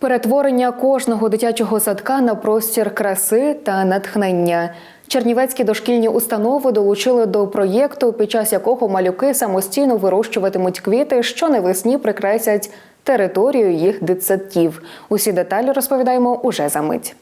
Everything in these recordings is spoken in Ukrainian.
Перетворення кожного дитячого садка на простір краси та натхнення. Чернівецькі дошкільні установи долучили до проєкту, під час якого малюки самостійно вирощуватимуть квіти, що навесні прикрасять територію їх дитсадків. Усі деталі розповідаємо уже за мить.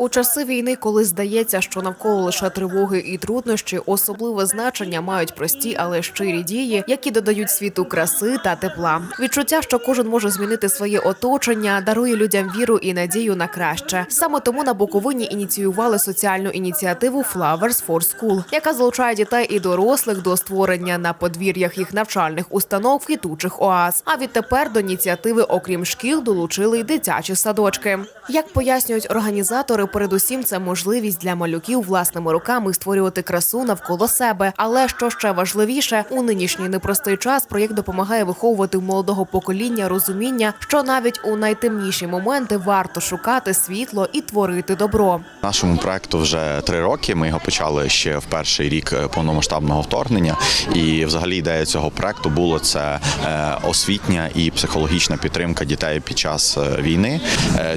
У часи війни, коли здається, що навколо лише тривоги і труднощі, особливе значення мають прості, але щирі дії, які додають світу краси та тепла. Відчуття, що кожен може змінити своє оточення, дарує людям віру і надію на краще. Саме тому на Буковині ініціювали соціальну ініціативу Flowers for School, яка залучає дітей і дорослих до створення на подвір'ях їх навчальних установ квітучих оаз. А відтепер до ініціативи, окрім шкіл, долучили й дитячі садочки. Як пояснюють організатори, передусім це можливість для малюків власними руками створювати красу навколо себе. Але що ще важливіше, у нинішній непростий час проєкт допомагає виховувати в молодого покоління розуміння, що навіть у найтемніші моменти варто шукати світло і творити добро. Нашому проекту вже три роки. Ми його почали ще в перший рік е, повномасштабного вторгнення. І, взагалі, ідея цього проекту було це е, освітня і психологічна підтримка дітей під час е, війни.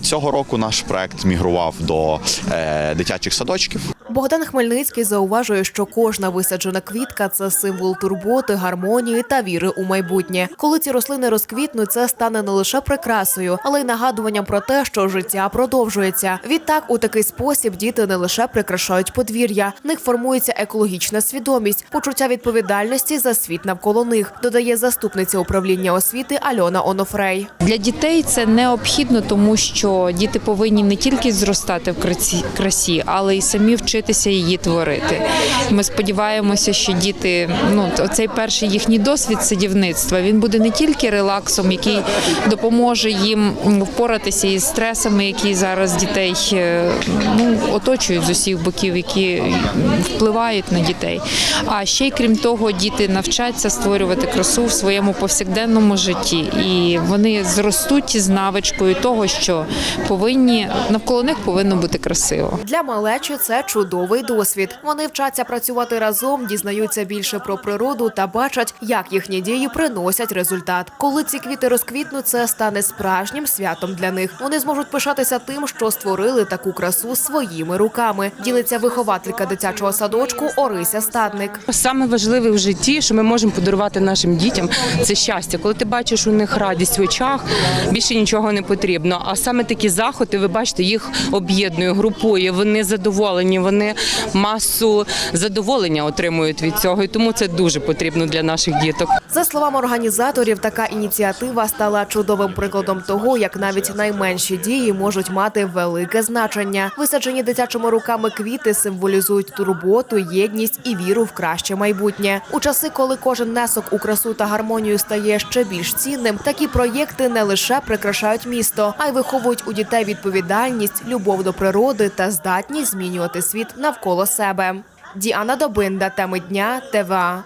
Цього року наш проект мігрував до е, дитячих садочків. Богдан Хмельницький зауважує, що кожна висаджена квітка це символ турботи, гармонії та віри у майбутнє. Коли ці рослини розквітнуть, це стане не лише прикрасою, але й нагадуванням про те, що життя продовжується. Відтак, у такий спосіб діти не лише прикрашають подвір'я, в них формується екологічна свідомість, почуття відповідальності за світ навколо них, додає заступниця управління освіти Альона Онофрей. Для дітей це необхідно, тому що діти повинні не тільки зростати в красі, але й самі вчитися її творити. Ми сподіваємося, що діти, ну оцей перший їхній досвід садівництва, він буде не тільки релаксом, який допоможе їм впоратися із стресами, які зараз дітей е, ну, оточують з усіх боків, які впливають на дітей. А ще й крім того, діти навчаться створювати красу в своєму повсякденному житті, і вони зростуть із навичкою того, що повинні навколо них повинно бути красиво. Для малечі це чудовий досвід. Вони вчаться працювати разом, дізнаються більше про природу та бачать, як їхні дії приносять результат. Коли ці квіти розквітнуть, це стане справжнім святом для них. Вони зможуть пишатися тим, що створили таку красу своїми руками. Ділиться вихователька дитячого садочку Орися Стадник. Саме важливе в житті, що ми можемо подарувати нашим дітям, це щастя. Коли ти бачиш у них радість в очах, більше нічого не потрібно. А саме такі заходи, ви бачите, їх об'єднує, групує. Вони задоволені, вони масу задоволення отримують від цього, і тому це дуже потрібно для наших діток. За словами організаторів, така ініціатива стала чудовим прикладом того, як навіть найменші дії можуть мати велике значення. Висаджені дитячими руками квіти символізують турботу, єдність і віру в краще майбутнє. У часи, коли кожен внесок у красу та гармонію стає ще більш цінним, такі проєкти не лише прикрашають місто, а й виховують у дітей відповідальність, любов до природи та здатність змінювати світ навколо себе. Діана Добинда, теми дня, ТВА.